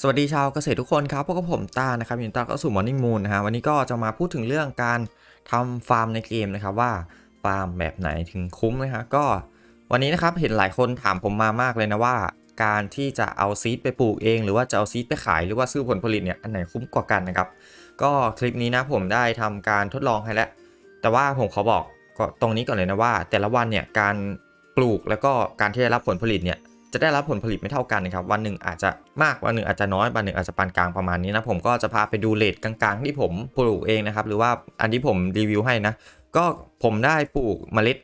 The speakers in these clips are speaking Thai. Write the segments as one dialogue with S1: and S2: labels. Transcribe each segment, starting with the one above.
S1: สวัสดีชาวเกษตรทุกคนครับ พวกผมต้านะครับยินดีต้อนรับสู่ Morning Moon นะฮะวันนี้ก็จะมาพูดถึงเรื่องการทำฟาร์มในเกมนะครับว่าฟาร์มแบบไหนถึงคุ้มนะฮะก็วันนี้นะครับเห็นหลายคนถามผมมามากเลยนะว่า การที่จะเอาซีดไปปลูกเอง หรือว่าจะเอาซีดไปขายหรือว่าซื้อผลผลิตเนี่ยอันไหนคุ้มกว่ากันนะครับก็คลิปนี้นะผมได้ทำการทดลองให้แล้ว แต่ว่าผมขอบอกก็ตรงนี้ก่อนเลยนะว่า แต่ละวันเนี่ยการปลูกแล้วก็การที่ได้รับผลผลิตเนี่ย จะได้รับผลผลิตไม่เท่ากันนะครับวันหนึ่งอาจจะมากวันหนึ่งอาจจะน้อยวันหนึ่งอาจจะปานกลางประมาณนี้นะผมก็จะพาไปดูเลทกลางๆ ที่ผมปลูกเองนะครับหรือว่าอันที่ผมรีวิวให้นะก็ผมได้ปลูกเมล็ด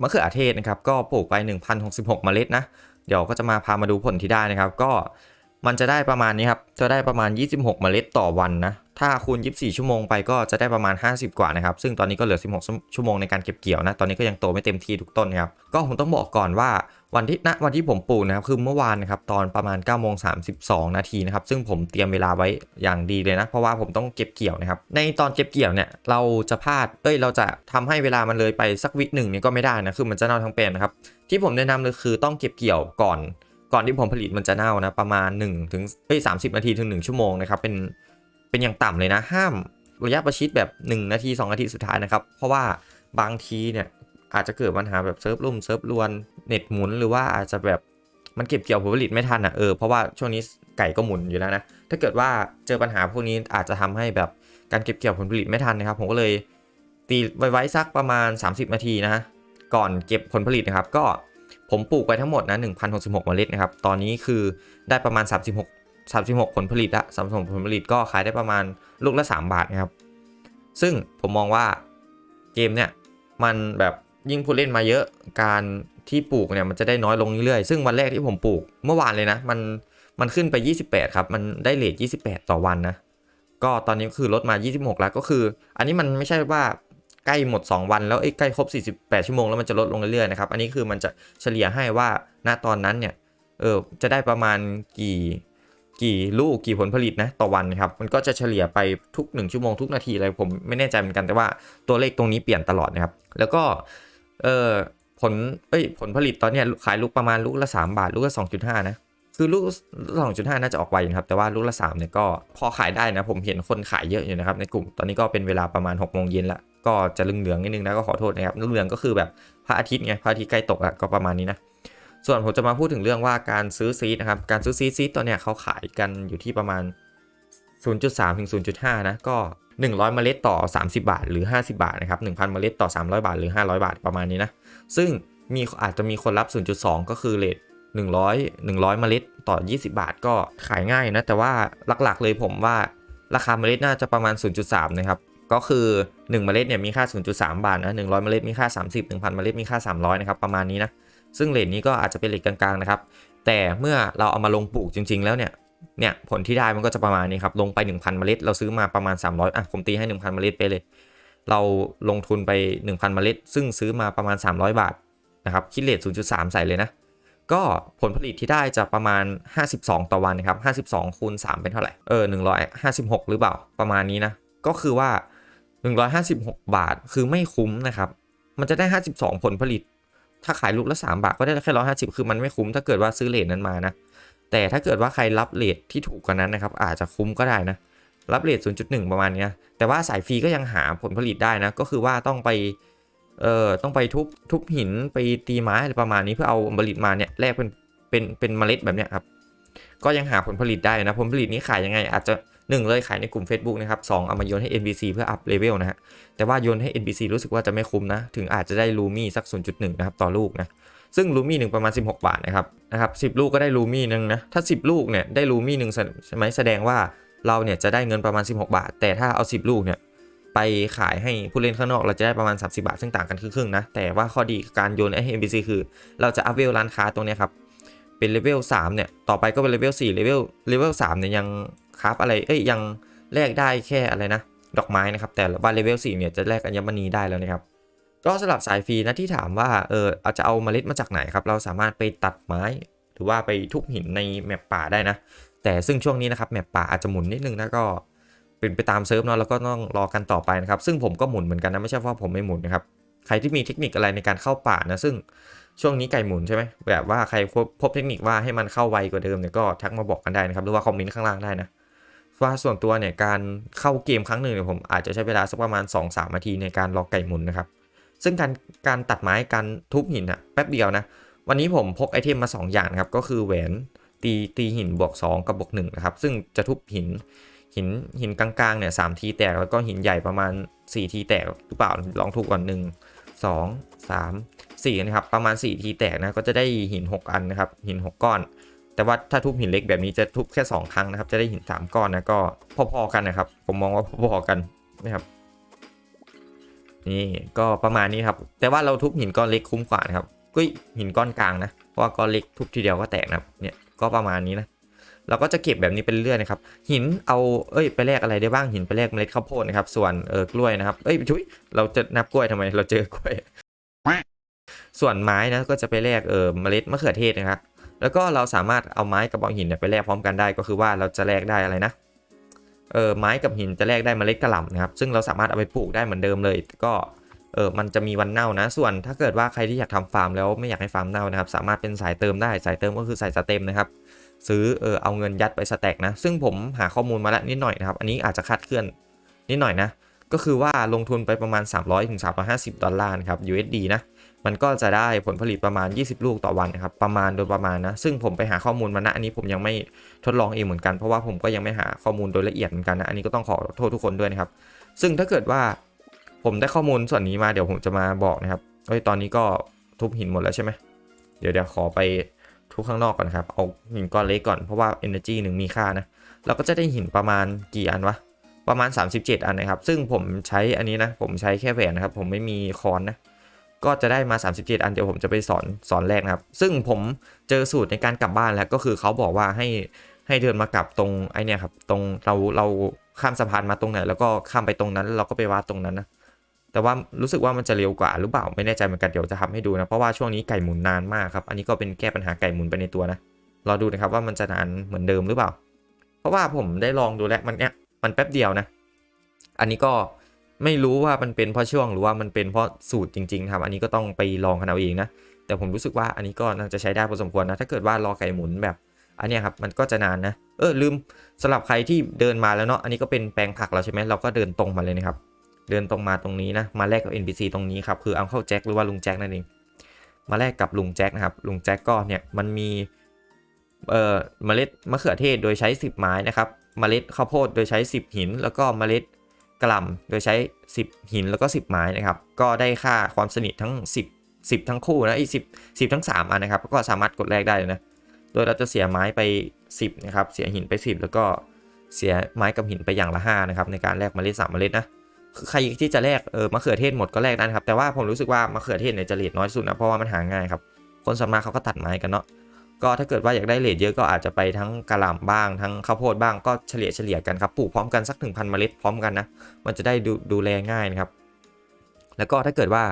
S1: มะเขือเทศนะครับก็ปลูกไป 1066 เมล็ดนะเดี๋ยวก็จะมาพามาดูผลที่ได้นะครับ ก็มันจะได้ประมาณนี้ครับจะได้ประมาณ 26 เมล็ดต่อวันนะถ้าคูณ24 ชั่วโมงไปก็จะได้ประมาณ 50 กว่านะครับ ซึ่งตอนนี้ก็เหลือ 16 ชั่วโมงในการเก็บเกี่ยวนะ ตอนนี้ก็ยังโตไม่เต็มที่ทุกต้นครับ ก็ผมต้องบอกก่อนว่า วันที่ณวันที่ผมปลูกนะครับคือเมื่อวานนะครับตอนประมาณ9โมง32นาทีนะครับซึ่งผมเตรียมเวลาไว้อย่างดีเลยนะ เพราะว่าผมต้องเก็บเกี่ยวนะครับ ในตอนเก็บเกี่ยวเนี่ยเราจะพลาดเอ้ยเราจะทำให้เวลามันเลยไปสักวิหนึ่งเนี่ยก็ไม่ได้นะคือมันจะเน่าทั้งเป็นนะครับ ที่ผมแนะนำเลยคือต้องเก็บเกี่ยวก่อน ก่อนที่ผลผลิตมันจะเน่านะประมาณ1ถึงเอ้ย30นาทีถึง 1 ชั่วโมงนะครับเป็นเป็นอย่างต่ำเลยนะห้ามระยะประชิดแบบ 1 นาที 2 นาทีสุดท้ายนะครับเพราะว่าบางทีเนี่ย อาจจะเกิดปัญหาแบบเซิร์ฟลุ่มเซิร์ฟลวนเน็ตหมุนหรือว่าอาจจะแบบมันเก็บเกี่ยวผลผลิตไม่ทันอะเออเพราะว่าช่วงนี้ไก่ก็หมุนอยู่แล้วนะถ้าเกิดว่าเจอปัญหาพวกนี้อาจจะทำให้แบบการเก็บเกี่ยวผลผลิตไม่ทันนะครับ ผมก็เลยตีไว้ไว้สักประมาณ 30 นาทีนะฮะก่อนเก็บผลผลิตนะครับ ก็ผมปลูกไปทั้งหมดนะ1,066เมล็ดนะครับ ตอนนี้คือได้ประมาณ 36 36 ผลผลิตละ36ผลผลิตก็ขายได้ประมาณลูกละ 3 บาทนะครับ ซึ่งผมมองว่าเกมเนี่ยมันแบบ ยิ่งผู้เล่นมาเยอะการที่ปลูกเนี่ยมันจะได้น้อยลงเรื่อยๆซึ่งวันแรกที่ผมปลูกเมื่อวานเลยนะ มันมันขึ้นไป 28 ครับ มันได้เลท28 ต่อวันนะ ก็ตอนนี้คือลดมา 26 แล้วก็คือ อันนี้มันไม่ใช่ว่าใกล้หมด 2 วันแล้วเอ้ใกล้ครบ 48 ชั่วโมงแล้วมันจะลดลงเรื่อยๆนะครับ อันนี้คือมันจะเฉลี่ยให้ว่าณตอนนั้นเนี่ยเออจะได้ประมาณกี่กี่ลูกกี่ผลผลิตนะต่อวันนะครับมันก็จะเฉลี่ยไปทุก 1 ชั่วโมงทุกนาทีอะไรผมไม่แน่ใจเหมือนกันแต่ว่าตัวเลขตรงนี้เปลี่ยนตลอดนะครับ แล้วก็ เออผลเอ้ยผลผลิตตอนเนี้ยขายลูกประมาณลูกละ 3 บาท ลูกละ 2.5 นะ คือลูก2.5น่าจะออกไวนะครับ แต่ว่าลูกละ3เนี่ยก็พอขายได้นะ ผมเห็นคนขายเยอะอยู่นะครับในกลุ่ม ตอนนี้ก็เป็นเวลาประมาณ6โมงเย็นละ ก็จะเหลืองๆนิดนึงนะก็ขอโทษนะครับเหลืองก็คือแบบพระอาทิตย์ไงพระอาทิตย์ใกล้ตกอะก็ประมาณนี้นะ ส่วนผมจะมาพูดถึงเรื่องว่าการซื้อซีดนะครับ การซื้อซีดซีดตัวเนี้ยเขาขายกันอยู่ที่ประมาณ 0.3 ถึง 0.5 นะ ก็ 100 เมล็ดต่อ 30 บาท หรือ 50 บาทนะครับ1,000 เมล็ดต่อ 300 บาท หรือ 500 บาทประมาณนี้นะ ซึ่งมีอาจจะมีคนรับ 0.2 ก็คือเลท100 100 เมล็ดต่อ 20 บาท ก็ขายง่ายนะ แต่ว่าหลักๆเลยผมว่าราคาเมล็ดน่าจะประมาณ 0.3 นะครับ ก็คือ 1 เมล็ดเนี่ยมีค่า 0.3 บาทนะ 100 เมล็ดมีค่า 30 1,000 เมล็ดมีค่า 300 นะครับ ประมาณนี้นะ ซึ่งเลทนี้ก็อาจจะเป็นเลทกลางๆนะครับ แต่เมื่อเราเอามาลงปลูกจริง ๆ แล้วเนี่ย เนี่ยผลที่ได้มันก็จะประมาณนี้ครับ ลงไป 1,000 เมล็ด เราซื้อมาประมาณ 300อะผมตีให้ 1,000 เมล็ดไปเลย เราลงทุนไป 1,000 เมล็ด ซึ่งซื้อมาประมาณ 300 บาทนะครับคิดเลท0.3 ใส่เลยนะ ก็ผลผลิตที่ได้จะประมาณ 52 ต่อวันนะครับ 52 คูณ 3 เป็นเท่าไหร่ เออ 156 หรือเปล่า ประมาณนี้นะ ก็คือว่า 156 บาท คือไม่คุ้มนะครับ มันจะได้ 52 ผลผลิต ถ้าขายลูกละ 3 บาท ก็ได้แค่ 150 คือมันไม่คุ้ม ถ้าเกิดว่าซื้อเลทนั้นมานะ แต่ถ้าเกิดว่าใครรับเลทที่ถูกกว่านั้นนะครับ อาจจะคุ้มก็ได้นะ รับเลท0.1 ประมาณนี้แต่ว่าสายฟรีก็ยังหาผลผลิตได้นะ ก็คือว่าต้องไปเอ่อต้องไปทุบทุบหินไปตีไม้อะไรประมาณนี้เพื่อเอาผลผลิตมาเนี่ยแลกเป็นเป็นเป็นเมล็ดแบบเนี้ยครับก็ยังหาผลผลิตได้นะผลผลิตนี้ขายยังไง อาจจะ1เลยขายในกลุ่ม Facebook นะครับสองเอามาโยนให้ NPC เพื่ออัพเลเวลนะฮะแต่ว่าโยนให้ NPC รู้สึกว่าจะไม่คุ้มนะ ถึงอาจจะได้ลูมี่สัก 0.1 นะครับ ต่อลูกนะ ซึ่งลูมี่หนึ่งประมาณ 16 บาทนะครับนะครับสิลูกก็ได้ลูมี่หนึ่งนะถ้า 10 ลูกเนี่ยได้ลูมี่หนึ่งใช่ไหมแสดงว่าเราเนี่ยจะได้เงินประมาณ 16 บาท แต่ถ้าเอา 10 ลูกเนี่ยไปขายให้ผู้เล่นข้างนอกเราจะได้ประมาณ 30 บาท ซึ่งต่างกันครึ่งๆนะ แต่ว่าข้อดีการโยนให้ NPC คือ เราจะอัพเวลร้านค้าตรงนี้ครับเป็นเลเวล3เนี่ยต่อไปก็เป็นเลเวล4เลเวลเลเวล3เนี่ยยังคราฟอะไรเอ้ยยังแลกได้แค่อะไรนะดอกไม้นะครับแต่ว่าเลเวล4เนี่ยจะแลกอัญมณีได้แล้วนะครับ ก็สำหรับสายฟรีนะที่ถามว่าเอออาจจะเอาเมล็ดมาจากไหนครับ เราสามารถไปตัดไม้ หรือว่าไปทุบหินในแมปป่าได้นะ แต่ซึ่งช่วงนี้นะครับแมปป่าอาจจะหมุนนิดนึงนะก็เป็นไปตามเซิร์ฟเนาะแล้วก็ต้องรอกันต่อไปนะครับ ซึ่งผมก็หมุนเหมือนกันนะไม่ใช่ว่าผมไม่หมุนนะครับใครที่มีเทคนิคอะไรในการเข้าป่านะซึ่งช่วงนี้ไก่หมุนใช่ไหมแบบว่าใครพบพบเทคนิคว่าให้มันเข้าไวกว่าเดิมเนี่ยก็ทักมาบอกกันได้นะครับหรือว่าคอมเมนต์ข้างล่างได้นะว่าส่วนตัวเนี่ยการเข้าเกมครั้งหนึ่งเนี่ยผมอาจจะใช้เวลาสักประมาณ2-3นาทีในการรอไก่หมุนนะครับ ซึ่งการการตัดไม้การทุบหินอะแป๊บเดียวนะ วันนี้ผมพกไอเทมมา 2 อย่างครับ ก็คือแหวนตีตีหินบวก 2 กับบวก1นะครับ ซึ่งจะทุบหินหินหินกลางๆเนี่ยสทีแตก แล้วก็หินใหญ่ประมาณ 4 ทีแตกหรือเปล่าลองทุบก่อนหนึ่งสองสามสี่นะครับ ประมาณ 4 ทีแตกนะก็จะได้หิน 6 อันนะครับ หิน 6 ก้อน แต่ว่าถ้าทุบหินเล็กแบบนี้จะทุบแค่ 2 ครั้งนะครับ จะได้หิน 3 ก้อนนะก็พอๆกันนะครับ ผมมองว่าพอๆกันนะครับ นี่ก็ประมาณนี้ครับ แต่ว่าเราทุบหินก้อนเล็กคุ้มกว่านะครับก็หินก้อนกลางนะเพราะว่าก้อนเล็กทุบทีเดียวก็แตกนะครับเนี่ยก็ประมาณนี้นะเราก็จะเก็บแบบนี้ไปเรื่อยนะครับ หินเอาเอ้ยไปแลกอะไรได้บ้างหินไปแลกเมล็ดข้าวโพดนะครับ ส่วนเออกล้วยนะครับเอ้ยชุยเราจะนับกล้วยทำไม เราเจอกล้วย ส่วนไม้นะก็จะไปแลกเออเมล็ดมะเขือเทศนะครับแล้วก็เราสามารถเอาไม้กับเอาหินเนี่ยไปแลกพร้อมกันได้ก็คือว่าเราจะแลกได้อะไรนะ เออไม้กับหินจะแลกได้เมล็ดกระหล่ำนะครับ ซึ่งเราสามารถเอาไปปลูกได้เหมือนเดิมเลย ก็เออมันจะมีวันเน่านะ ส่วนถ้าเกิดว่าใครที่อยากทำฟาร์มแล้วไม่อยากให้ฟาร์มเน่านะครับ สามารถเป็นสายเติมได้ สายเติมก็คือสายสเต็มนะครับ ซื้อเออเอาเงินยัดไปสแต็กนะ ซึ่งผมหาข้อมูลมาแล้วนิดหน่อยนะครับ อันนี้อาจจะคาดเคลื่อนนิดหน่อยนะ ก็คือว่าลงทุนไปประมาณ 300ถึง350 ดอลลาร์ครับ USD นะ มันก็จะได้ผลผลิตประมาณ 20 ลูกต่อวันนะครับ ประมาณโดยประมาณนะ ซึ่งผมไปหาข้อมูลมานะ อันนี้ผมยังไม่ทดลองเองเหมือนกัน เพราะว่าผมก็ยังไม่หาข้อมูลโดยละเอียดเหมือนกันนะ อันนี้ก็ต้องขอโทษทุกคนด้วยนะครับ ซึ่งถ้าเกิดว่าผมได้ข้อมูลส่วนนี้มาเดี๋ยวผมจะมาบอกนะครับเอ้ยตอนนี้ก็ทุบหินหมดแล้วใช่ไหมเดี๋ยวเดี๋ยวขอไปทุบข้างนอกก่อนนครับ เอาหินก้อนเล็กก่อน เพราะว่า energy หนึ่งมีค่านะ เราก็จะได้หินประมาณกี่อันวะ ประมาณ 37 อันนะครับ ซึ่งผมใช้อันนี้นะ ผมใช้แค่แหวนนะครับ ผมไม่มีคอนนะ ก็จะได้มา 37 อันเดี๋ยวผมจะไปสอนสอนแรกนะครับ ซึ่งผมเจอสูตรในการกลับบ้านแล้วก็คือเขาบอกว่าให้ให้เดินมากลับตรงไอเนี่ยครับตรงเราเราข้ามสะพานมาตรงไหน แล้วก็ข้ามไปตรงนั้นแล้วเราก็ไปวาดตรงนั้นนะแต่ว่ารู้สึกว่ามันจะเร็วกว่าหรือเปล่าไม่แน่ใจเหมือนกันเดี๋ยวจะทำให้ดูนะเพราะว่าช่วงนี้ไก่หมุนนานมากครับอันนี้ก็เป็นแก้ปัญหาไก่หมุนไปในตัวนะรอดูนะครับว่ามันจะนานเหมือนเดิมหรือเปล่า เพราะว่าผมได้ลองดูแล้วมันเนี้ยมันแป๊บเดียวนะ อันนี้ก็ ไม่รู้ว่ามันเป็นเพราะช่วงหรือว่ามันเป็นเพราะสูตรจริงๆครับ อันนี้ก็ต้องไปลองกันเอาเองนะ แต่ผมรู้สึกว่าอันนี้ก็น่าจะใช้ได้พอสมควรนะ ถ้าเกิดว่ารอไก่หมุนแบบ อันนี้ครับ มันก็จะนานนะ เออลืมสำหรับใครที่เดินมาแล้วเนาะ อันนี้ก็เป็นแปลงผักเราใช่ไหมเราก็เดินตรงมาเลยนะครับ เดินตรงมาตรงนี้นะ มาแลกกับ NPC ตรงนี้ครับ คืออังเคิลแจ็คหรือว่าลุงแจ็คนั่นเอง มาแลกกับลุงแจ็คนะครับ ลุงแจ็คก็เนี่ยมันมี เอ่อเมล็ดมะเขือเทศโดยใช้ 10 ไม้นะครับ เมล็ดข้าวโพดโดยใช้ 10 หิน แล้วก็เมล็ด กล่ำโดยใช้ 10 หินแล้วก็ 10 ไม้นะครับ ก็ได้ค่าความสนิททั้ง 10 10 ทั้งคู่นะไอ้สิบสิทั้ง 3 อันนะครับ ก็สามารถกดแลกได้เลยนะ โดยเราจะเสียไม้ไป 10 นะครับ เสียหินไป 10 แล้วก็เสียไม้กับหินไปอย่างละ 5 นะครับ ในการแลกเมล็ด3เมล็ดนะคือใครที่จะแลกเออมะเขือเทศหมดก็แลกได้นะครับ แต่ว่าผมรู้สึกว่ามะเขือเทศเนี่ยจะเลทน้อยสุดนะเพราะว่ามันหาง่ายครับคนส่วนมากเขาก็ตัดไม้กันเนาะ ก็ถ้าเกิดว่าอยากได้เลทเยอะก็อาจจะไปทั้งกระหล่ำบ้างทั้งข้าวโพดบ้างก็เฉลี่ยเฉลี่ยกันครับปลูกพร้อมกันสักถึงพันเมล็ดพร้อมกันนะมันจะได้ดูดูแลง่ายนะครับ แล้วก็ถ้าเกิดว่า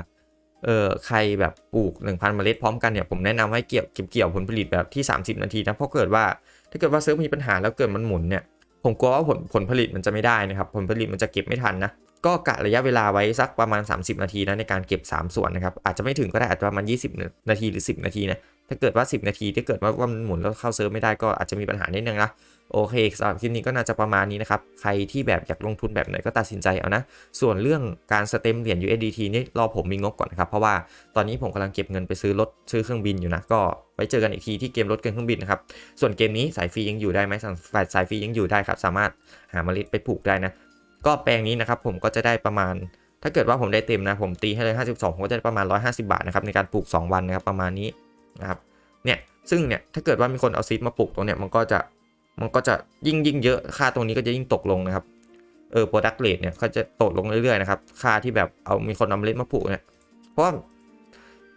S1: เออใครแบบปลูก 1,000เมล็ดพร้อมกันเนี่ยผมแนะนำให้เกี่ยวเก็บเกี่ยวผลผลิตแบบที่ 30 นาทีนะเพราะเกิดว่าถ้าเกิดว่าเซิร์ฟมีปัญหาแล้วเกิดมันหมุนเนี่ยผมกลัวว่าผลผลผลิตมันจะไม่ได้นะครับผลผลิตมันจะเก็บไม่ทันนะก็กะระยะเวลาไว้สักประมาณ 30 นาทีนะในการเก็บ 3 ส่วนนะครับอาจจะไม่ถึงก็ได้อาจจะประมาณ 20 นาทีหรือ 10 นาทีนะ ถ้าเกิดว่า 10 นาทีถ้าเกิดว่าวันหมุนแล้วเข้าเซิร์ฟไม่ได้ก็อาจจะมีปัญหานิดนึงนะโอเคสำหรับคลิปนี้ก็น่าจะประมาณนี้นะครับ ใครที่แบบอยากลงทุนแบบไหนก็ตัดสินใจเอานะ ส่วนเรื่องการสเต็มเหรียญ USDT นี่รอผมมีงบก่อนนะครับ เพราะว่าตอนนี้ผมกำลังเก็บเงินไปซื้อรถซื้อเครื่องบินอยู่นะ ก็ไว้เจอกันอีกทีที่เกมรถเกินเครื่องบินนะครับ ส่วนเกมนี้สายฟรียังอยู่ได้ไหมสายสายฟรียังอยู่ได้ครับ สามารถหาเมล็ดไปปลูกได้นะ ก็แปลงนี้นะครับผมก็จะได้ประมาณ ถ้าเกิดว่าผมได้เต็มนะ ผมตีให้เลย 52ผมก็จะได้ประมาณ 150 บาทนะครับในการปลูก 2 วันนะครับประมาณนี้ นะครับเนี่ยซึ่งเนี่ยถ้าเกิดว่ามีคนเอาซีดมาปลูกตรงเนี้ยมันก็จะมันก็จะยิ่งยิ่งเยอะค่าตรงนี้ก็จะยิ่งตกลงนะครับเออ product rate เนี่ยก็จะตกลงเรื่อยๆนะครับค่าที่แบบเอามีคนเอาเมล็ดมาปลูกเนี่ยเพราะ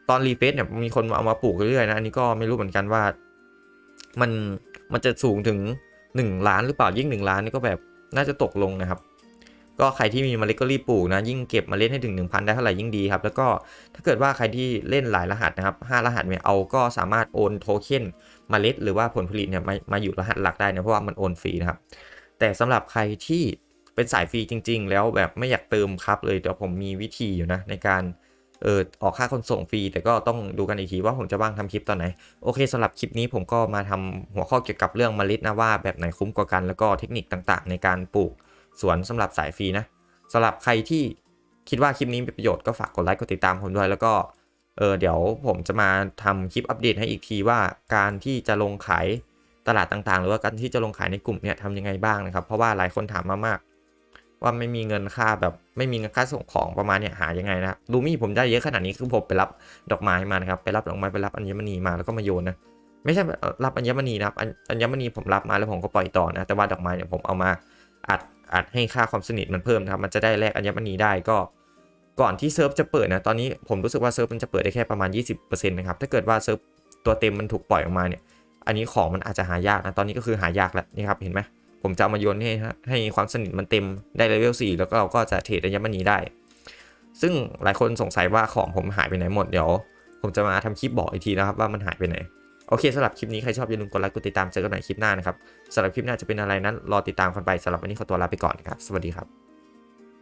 S1: ตอนรีเฟซเนี่ยมีคนเอามาปลูกเรื่อยๆนะอันนี้ก็ไม่รู้เหมือนกันว่ามันมันจะสูงถึง 1 ล้านหรือเปล่ายิ่ง 1 ล้านนี่ก็แบบน่าจะตกลงนะครับ ก็ใครที่มีเมล็ดก็รีบปลูกนะ ยิ่งเก็บเมล็ดให้ถึง 1,000 ได้เท่าไหร่ยิ่งดีครับ แล้วก็ถ้าเกิดว่าใครที่เล่นหลายรหัสนะครับ5รหัสเนี่ยเอาก็สามารถโอนโทเค็นเมล็ดหรือว่าผลผลิตเนี่ยมามาอยู่รหัสหลักได้นะเพราะว่ามันโอนฟรีนะครับ แต่สำหรับใครที่เป็นสายฟรีจริง ๆ แล้วแบบไม่อยากเติมครับเลยเดี๋ยวผมมีวิธีอยู่นะในการเออออกค่าขนส่งฟรี แต่ก็ต้องดูกันอีกทีว่าผมจะว่างทำคลิปตอนไหน โอเคสำหรับคลิปนี้ผมก็มาทำหัวข้อเกี่ยวกับเรื่องเมล็ดนะว่าแบบไหนคุ้มกว่ากันแล้วก็เทคนิคต่างๆ ในการปลูก สวนสำหรับสายฟรีนะสำหรับใครที่คิดว่าคลิปนี้มีประโยชน์ก็ฝากกดไลค์กดติดตามผมด้วยแล้วก็เออเดี๋ยวผมจะมาทำคลิปอัปเดตให้อีกทีว่าการที่จะลงขายตลาดต่างๆ หรือว่าการที่จะลงขายในกลุ่มเนี่ยทำยังไงบ้างนะครับ เพราะว่าหลายคนถามมามาก ว่าไม่มีเงินค่าแบบไม่มีเงินค่าส่งของประมาณเนี่ยหายังไงนะครับดูมี่ผมได้เยอะขนาดนี้คือผมไปรับดอกไม้มานะครับไปรับดอกไม้ไปรับอัญมณีมาแล้วก็มาโยนนะไม่ใช่รับอัญมณีนะครับอัญมณีผมรับมาแล้วผมก็ปล่อยต่อนะแต่ว่าดอกไม้เนี่ยผมเอามาอัด อัดให้ค่าความสนิทมันเพิ่มนะครับ มันจะได้แลกอัญมณีได้ก็ ก่อนที่เซิร์ฟจะเปิดนะ ตอนนี้ผมรู้สึกว่าเซิร์ฟมันจะเปิดได้แค่ประมาณ 20%นะครับ ถ้าเกิดว่าเซิร์ฟตัวเต็มมันถูกปล่อยออกมาเนี่ย อันนี้ของมันอาจจะหายากนะ ตอนนี้ก็คือหายากแล้วนี่ครับ เห็นไหมผมจะเอามาโยนให้ให้ความสนิทมันเต็มได้เลเวล4แล้วก็เราก็จะเทรดอัญมณีได้ ซึ่งหลายคนสงสัยว่าของผมหายไปไหนหมด เดี๋ยว ผมจะมาทำคลิปบอกอีกทีนะครับว่ามันหายไปไหน โอเคสำหรับคลิปนี้ใครชอบอย่าลืมกดไลค์กดติดตามเจอกันใหม่คลิปหน้านะครับสำหรับคลิปหน้าจะเป็นอะไรนั้นรอติดตามกันไปสำหรับวันนี้ขอตัวลาไปก่อนครับสวัสดีครับ